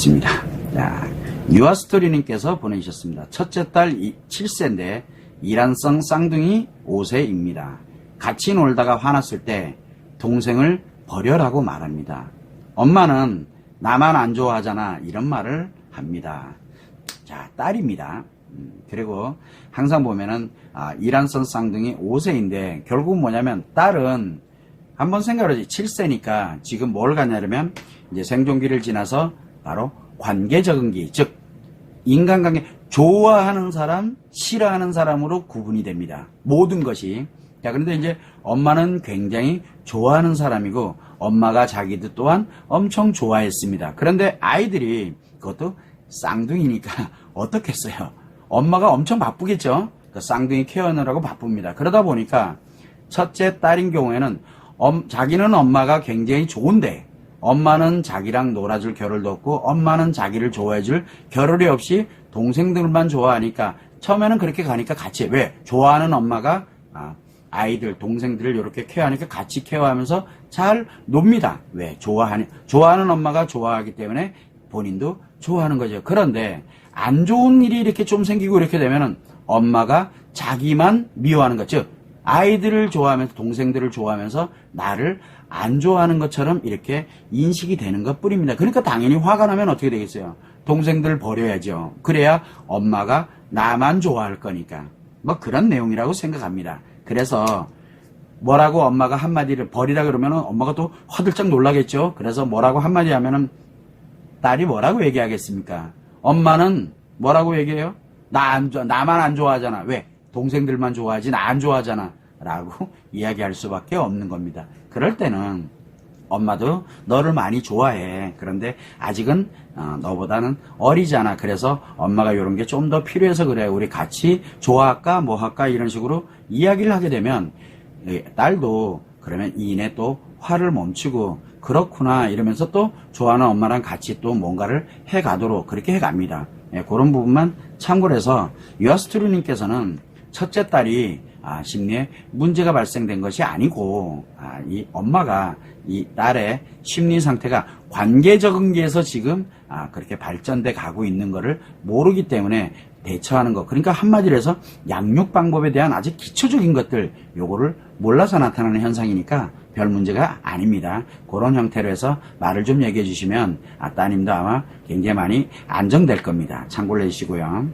있습니다. 자, 유아스토리님께서 보내주셨습니다. 첫째 딸 7세인데 이란성 쌍둥이 5세입니다. 같이 놀다가 화났을 때 동생을 버려라고 말합니다. 엄마는 나만 안 좋아하잖아 이런 말을 합니다. 자, 딸입니다. 음, 그리고 항상 보면은 아, 이란성 쌍둥이 5세인데 결국 뭐냐면 딸은 한번 생각을 하지 7세니까 지금 뭘 가냐면 이제 생존기를 지나서 바로 관계 적응기 즉 인간관계 좋아하는 사람 싫어하는 사람으로 구분이 됩니다. 모든 것이 자 그런데 이제 엄마는 굉장히 좋아하는 사람이고 엄마가 자기도 또한 엄청 좋아했습니다. 그런데 아이들이 그것도 쌍둥이니까 어떻겠어요? 엄마가 엄청 바쁘겠죠? 그 쌍둥이 케어하느라고 바쁩니다. 그러다 보니까 첫째 딸인 경우에는 엄- 자기는 엄마가 굉장히 좋은데 엄마는 자기랑 놀아줄 겨를도 없고 엄마는 자기를 좋아해줄 겨를이 없이 동생들만 좋아하니까 처음에는 그렇게 가니까 같이 왜 좋아하는 엄마가 아, 아이들 동생들을 이렇게 케어하니까 같이 케어하면서 잘 놉니다. 왜 좋아하는 좋아하는 엄마가 좋아하기 때문에 본인도 좋아하는 거죠. 그런데 안 좋은 일이 이렇게 좀 생기고 이렇게 되면은 엄마가 자기만 미워하는 것, 즉 아이들을 좋아하면서 동생들을 좋아하면서 나를 안 좋아하는 것처럼 이렇게 인식이 되는 것 뿐입니다. 그러니까 당연히 화가 나면 어떻게 되겠어요? 동생들을 버려야죠. 그래야 엄마가 나만 좋아할 거니까. 뭐 그런 내용이라고 생각합니다. 그래서 뭐라고 엄마가 한마디를 버리라 그러면은 엄마가 또 화들짝 놀라겠죠. 그래서 뭐라고 한마디 하면은 딸이 뭐라고 얘기하겠습니까? 엄마는 뭐라고 얘기해요? 나 안 좋아, 나만 안 좋아하잖아. 왜? 동생들만 좋아하지, 나안 좋아하잖아. 라고 이야기할 수밖에 없는 겁니다. 그럴 때는 엄마도 너를 많이 좋아해. 그런데 아직은 어, 너보다는 어리잖아. 그래서 엄마가 이런 게 좀 더 필요해서 그래. 우리 같이 좋아할까, 뭐 할까 이런 식으로 이야기를 하게 되면 예, 딸도 그러면 이내 또 화를 멈추고 그렇구나 이러면서 또 좋아하는 엄마랑 같이 또 뭔가를 해 가도록 그렇게 해 갑니다. 예, 그런 부분만 참고를 해서 유아스트루님께서는 첫째 딸이 아, 심리에 문제가 발생된 것이 아니고 아, 이 엄마가 이 딸의 심리 상태가 관계 적응기에서 지금 아, 그렇게 발전돼 가고 있는 것을 모르기 때문에 대처하는 것. 그러니까 한마디로 해서 양육 방법에 대한 아주 기초적인 것들 요거를 몰라서 나타나는 현상이니까 별 문제가 아닙니다. 그런 형태로 해서 말을 좀 얘기해 주시면 아, 따님도 아마 굉장히 많이 안정될 겁니다. 참고를 해주시고요.